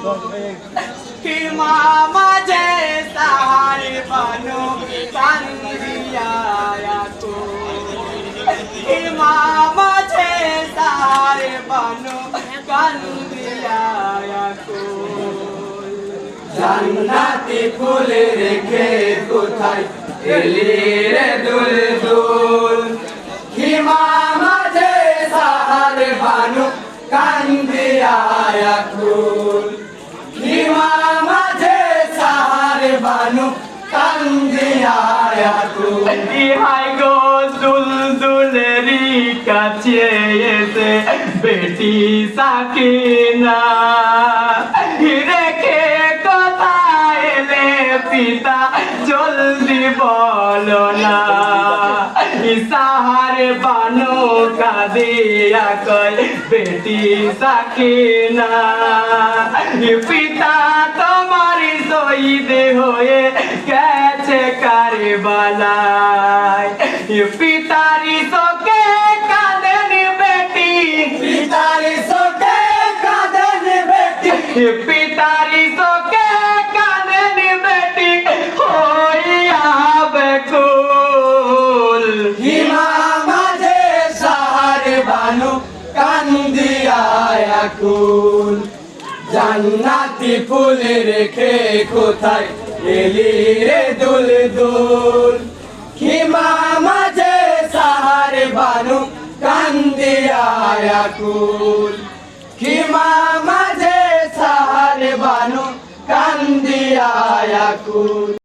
হিমা মাঝে তো হিমা মাঝে তো জান্নাতি ফুল রেখে কোথায় এলি রে দুল দুল হিমা মাঝে সাহার বানু কান্দিয়া কুল বানু কান্দিয়া কুল ইহাই গো দুলদুলেরি কাছে এসে বেটি সাকিনা। রেখে কোথায় এলে পিতা, জলদি বলো না। ইসাহারে বানো কাদিয়া কয়, বেটি সাকিনা, পিতা তোমারি হয়ে গেছে কারবালায় পিতারি শোকে কাঁদেন বেটি পিতারি সোতে কাঁদেন বেটি পিতারি শোকে কাঁদেন বেটি হইয়া বেকুল হিমা মাঝে সাহার বানু কান্দিয়া কুল জান্নাতি ফুল রেখে কোথায় এলি রে দুল দুল কান্দিয়া কিমা মাঝে সাহারে বানু কান্দিয়া কুল